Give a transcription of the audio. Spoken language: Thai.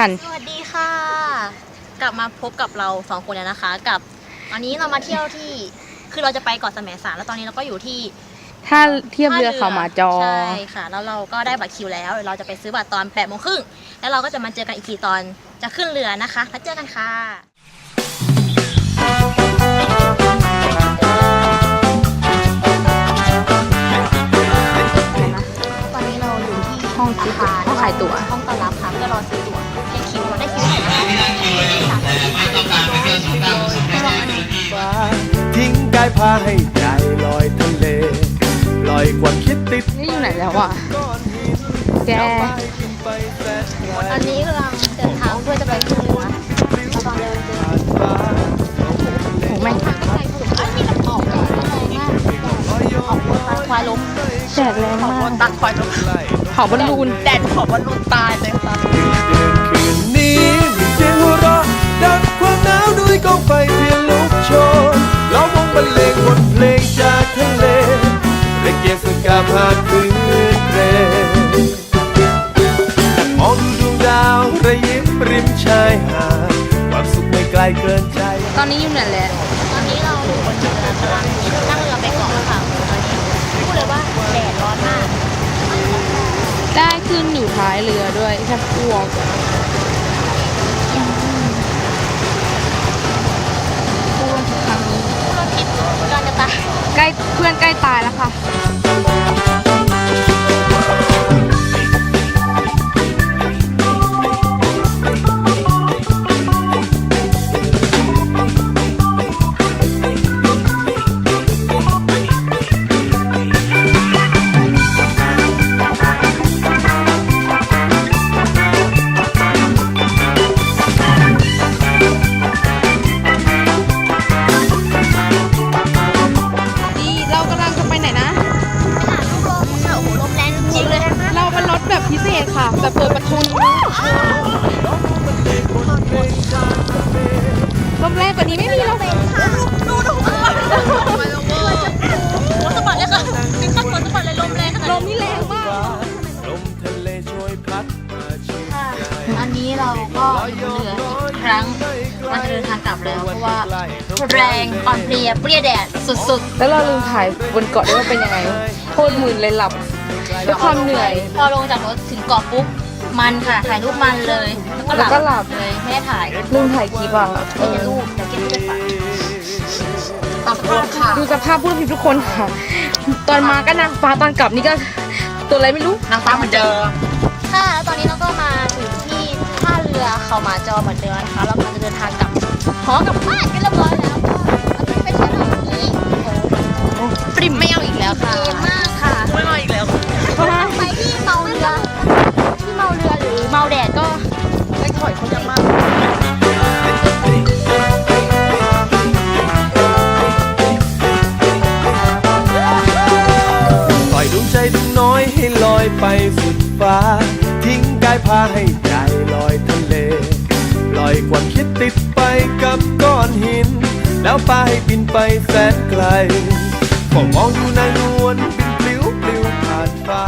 ทันสวัสดีค่ะ กลับมาพบกับเราสองคนแล้วนะคะ กับวันนี้เรามาเที่ยวที่คือเราจะไปเกาะแสมสารแล้วตอนนี้เราก็อยู่ที่ถ้าเทียบเรือเขามาจอใช่ค่ะ แล้วเราก็ได้บัตรคิวแล้วเดี๋ยวเราจะไปซื้อบัตรตอน8ปดโมงครึ่งแล้วเราก็จะมาเจอกันอีกทีตอนจะขึ้นเรือนะคะแล้วเจอกันค่ะตอนนี้เราอยู่ที่ห้องซื้อตั๋วห้องขายตั๋วห้องต้อนรับค่ะเพื่อรอซื้อตั๋วเรียกคิวายพาให้ใจลอยทะเลลอยความคิดติดนี่อยู่ไหนแล้วอะก้อนหินแกแล้วไปขึ้นไปแสนไกลอันนี้กำลังเดินทางเพื่อจะไปขึ้นเรือแล้วตอนเดินเจอผ่านฟ้าโหแม่งมีลำออกแรงมากลอยย้อออกตัดควายล้มแดดแรงมากตัดควายล้มใกล้เผาบอลลูนแดดขอบอลลูนตายเลยค่ะ กียรติสกาพาคืนเพลงมองดูดวงดาวระยิบริมชายหาดความสุขไม่ไกลเกินใจ ตอนนี้อยู่ไหนแล้วตอนนี้เราอยู่บนเรือกำลังนั่งเรือไปเกาะค่ะตอนนี้พูดเลยว่าแดดร้อนมาก ได้ขึ้นอยู่ท้ายเรือด้วยแค่พวกพูดทุกครั้งนี้เราคิดการจะตายใกล้เพื่อนใกล้ตายแล้วค่ะ ใจอันนี้เราก็อยู่บนเรืออีกครั้งมันจะเดินทางกลับแล้วเพราะว่าแรงอ่อนเพลียเปรี้ยแดดสุดแล้วเราลืมถ่ายบนเกาะด้วยว่าเป็นยังไงโคตรมึนเลยหลับด้วยความเหนื่อย ๆ พอลงจากรถถึงเกาะปุ๊บมันค่ะถ่ายรูปมันเลย แล้วก็หลับเลยไม่ได้ถ่ายลืมถ่ายคลิปอะเอมีแต่อรูปแต่เก็บไม่ได้ฝากตับรถค่ะ ดูสภาพผู้ผิดทุกคนค่ะ ตอนมาก็นางฟ้าตอนกลับนี่ก็ตัวอะไรไม่รู้ นางฟ้าเหมือนเดิม ค่ะแล้วตอนนี้เราก็มาถึงที่ท่า เรือเขามาจอเหมือนเดิมนะคะเรากำลังจะเดินทางกลับหอกลับบ้านกันเรียบร้อยแล้วก็วันนี้เป็นเช้านี้โอ้โหปริมไม่เอาอีกแล้วค่ะเย็นมากค่ะไม่เอาอีกแล้วไปที่เมาเรือที่เมาเรือหรือเมาแดดก็ไม่ถอยเขาจะมากปล่อยดวงใจดวงน้อยให้ลอยไปสุดฟ้า ทิ้งกายพาให้ ลอยความคิดติดไปกับก้อนหิน แล้วปลาให้บินไปแสนไกลพอมองดูนายนวลบินปลิวปลิวผ่านฟ้า